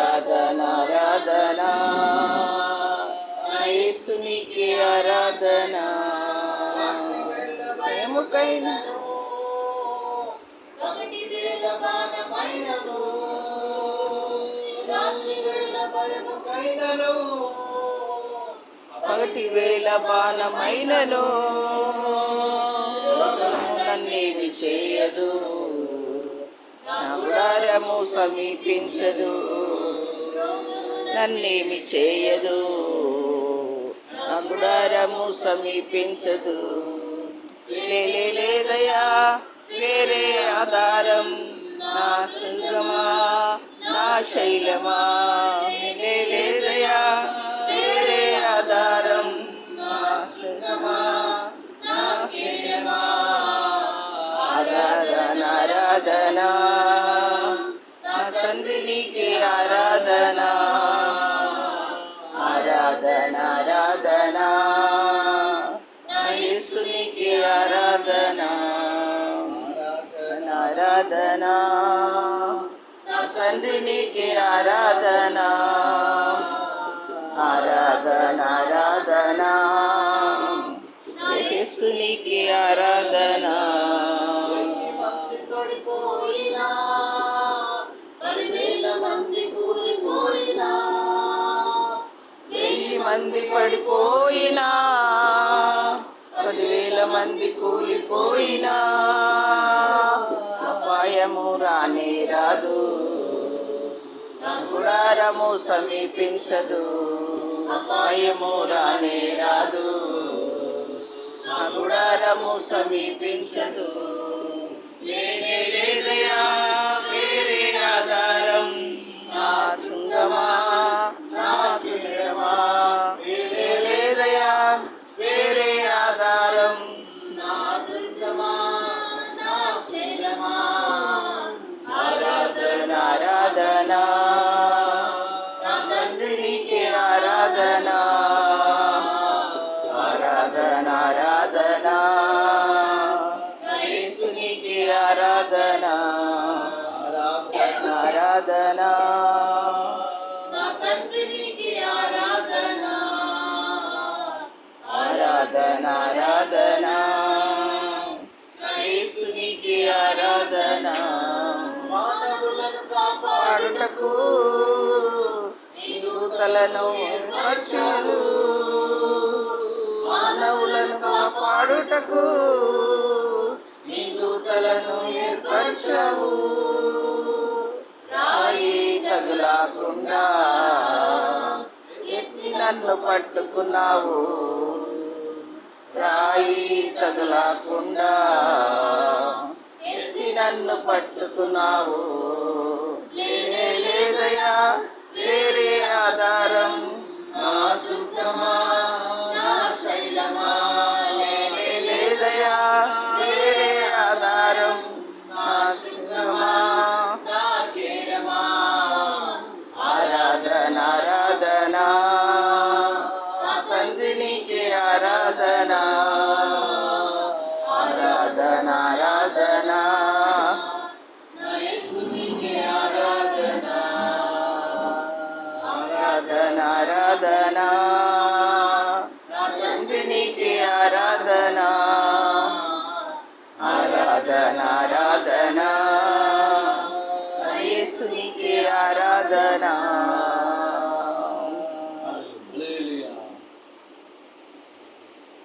ఆరాధన ఆరాధన. యేసునికి ఆరాధన ప్రేమకైన పగటి వేళ బాణమైనను నన్నేమి చేయదు సమీపించదు. నన్నేమి చేయదు. నా గుడారము సమీపించదు లేదయా వేరే ఆధారం. నా శృంగమా నా శైలమా. లేదయా వేరే ఆధారం. నా శృంగమా నా శైలమా. ఆరాధన ఆరాధనా. నా తండ్రి నీకే ఆరాధనా. ఆరాధన. నా తండ్రి నీకే ఆరాధన. ఆరాధన ఆరాధన. యేసునికి ఆరాధన. భక్తి మంది పడిపోయినా. పదివేల మంది కూలిపోయినా. సమయము రానే రాదు. గుడారము సమీపించదు. అపాయము రానే రాదు. గుడారము సమీపించదు. ఆరాధన. నా తండ్రికి ఆరాధన. ఆరాధన ఆరాధన. నా యేసునికి ఆరాధన. మానవులను కాపాడు పాడుటకు నీ దూతలను ఏర్పరచావు మానవులను కాపాడుటకు నీ దూతలను ఏర్పరచావు కాకుండా ఎత్తి నన్ను పట్టుకున్నావు. రాయి తగులాకుండా ఎత్తి నన్ను పట్టుకున్నావు. ఆరాధన ఆరాధన ఆరాధన నా యేసునికే ఆరాధన ఆరాధన ఆరాధన నా తండ్రి నీకే ఆరాధన ఆరాధన